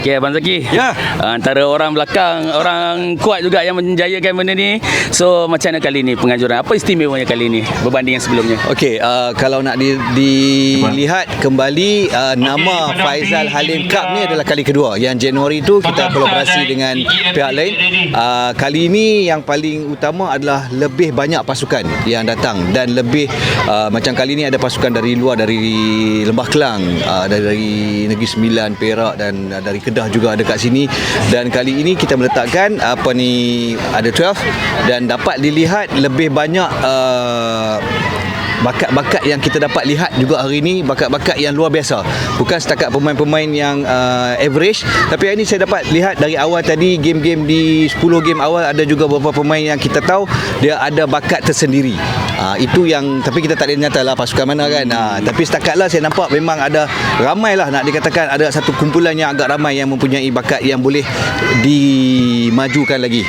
Okay, Abang Zaki. Ya. Uh, antara orang belakang, orang kuat juga yang menjayakan benda ni. So, macam mana kali ni penganjuran? Apa istimewanya kali ni berbanding yang sebelumnya? Okey, uh, kalau nak di, dilihat kembali uh, nama Faizal Halim Cup ni adalah kali kedua. Yang Januari tu kita kolaborasi dengan pihak lain. Uh, kali ini yang paling utama adalah lebih banyak pasukan yang datang dan lebih uh, macam kali ni ada pasukan dari luar dari Lembah Kelang, uh, dari, dari Negeri Sembilan, Perak dan uh, dari Kedah juga ada kat sini. Dan kali ini kita meletakkan apa ni ada 12 dan dapat dilihat lebih banyak uh, bakat-bakat yang kita dapat lihat juga hari ini bakat-bakat yang luar biasa. Bukan setakat pemain-pemain yang uh, average tapi hari ini saya dapat lihat dari awal tadi game-game di 10 game awal ada juga beberapa pemain yang kita tahu dia ada bakat tersendiri. Uh, itu yang tapi kita tak boleh nyata lah pasukan mana kan. Uh, tapi setakat lah saya nampak memang ada ramai lah nak dikatakan ada satu kumpulan yang agak ramai yang mempunyai bakat yang boleh dimajukan lagi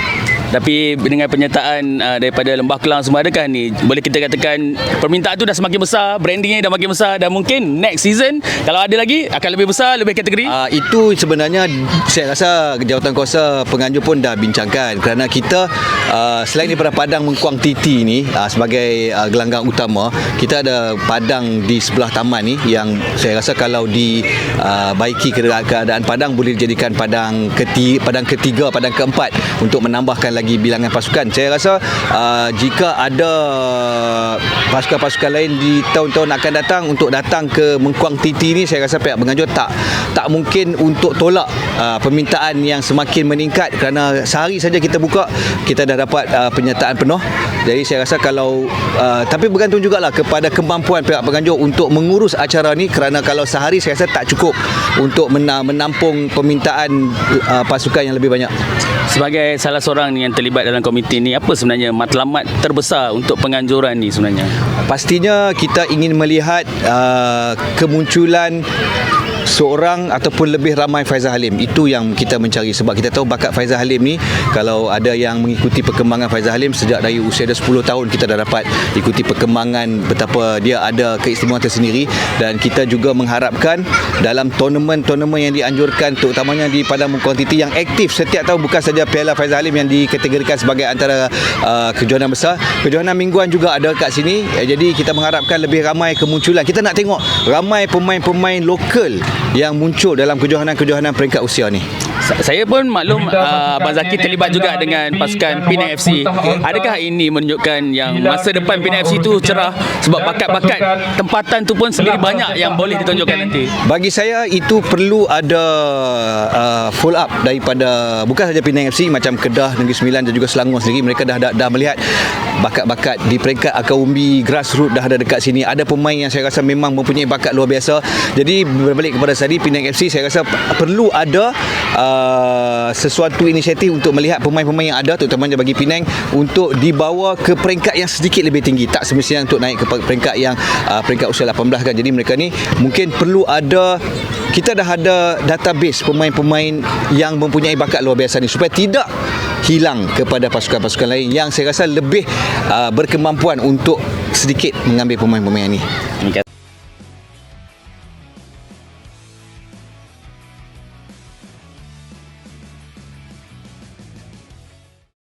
Tapi dengan penyertaan uh, daripada Lembah Kelang semua adakah ni boleh kita katakan permintaan tu dah semakin besar, brandingnya dah makin besar dan mungkin next season kalau ada lagi akan lebih besar, lebih kategori. Uh, itu sebenarnya saya rasa jawatan kuasa penganjur pun dah bincangkan kerana kita uh, selain daripada padang Mengkuang Titi ni uh, sebagai uh, gelanggang utama kita ada padang di sebelah taman ni yang saya rasa kalau dibaiki uh, keadaan padang boleh dijadikan padang ketiga, padang ketiga padang keempat untuk menambahkan lagi bilangan pasukan. Saya rasa uh, jika ada pasukan-pasukan lain di tahun-tahun akan datang untuk datang ke Mengkuang Titi ni saya rasa pihak penganjur tak tak mungkin untuk tolak uh, permintaan yang semakin meningkat. Kerana sehari saja kita buka kita dah dapat uh, penyertaan penuh. Jadi saya rasa kalau uh, tapi bergantung jugalah kepada kemampuan pihak penganjur untuk mengurus acara ni. Kerana kalau sehari saya rasa tak cukup untuk mena- menampung permintaan uh, pasukan yang lebih banyak. Sebagai salah seorang yang terlibat dalam komiti ni, apa sebenarnya matlamat terbesar untuk penganjuran ni sebenarnya? Pastinya kita ingin melihat uh, kemunculan seorang ataupun lebih ramai Faizal Halim. Itu yang kita mencari sebab kita tahu bakat Faizal Halim ni kalau ada yang mengikuti perkembangan Faizal Halim sejak dari usia dia 10 tahun kita dah dapat ikuti perkembangan betapa dia ada keistimewaan tersendiri. Dan kita juga mengharapkan dalam tournament-tournament yang dianjurkan terutamanya di Padang Mengkuang Titi yang aktif setiap tahun bukan saja Piala Faizal Halim yang dikategorikan sebagai antara uh, kejohanan besar kejohanan mingguan juga ada kat sini. Eh, jadi kita mengharapkan lebih ramai kemunculan. Kita nak tengok ramai pemain-pemain lokal yang muncul dalam kejohanan-kejohanan peringkat usia ni. Sa- Saya pun maklum uh, Abang Zaki terlibat juga dengan pasukan Penang FC. Adakah ini menunjukkan yang masa depan Penang FC tu cerah sebab bakat-bakat tempatan tu pun sendiri banyak yang boleh ditunjukkan nanti. Bagi saya itu perlu ada uh, follow up daripada bukan saja Penang FC macam Kedah, Negeri Sembilan dan juga Selangor sendiri mereka dah dah, dah melihat bakat-bakat di peringkat akar umbi grassroots dah ada dekat sini. Ada pemain yang saya rasa memang mempunyai bakat luar biasa. Jadi berbalik kepada tadi Penang FC saya rasa perlu ada uh, sesuatu inisiatif untuk melihat pemain-pemain yang ada terutamanya bagi Penang untuk dibawa ke peringkat yang sedikit lebih tinggi. Tak semestinya untuk naik ke peringkat yang uh, peringkat usia 18 kan. Jadi mereka ni mungkin perlu ada kita dah ada database pemain-pemain yang mempunyai bakat luar biasa ni supaya tidak hilang kepada pasukan-pasukan lain yang saya rasa lebih uh, berkemampuan untuk sedikit mengambil pemain-pemain ni. Demikian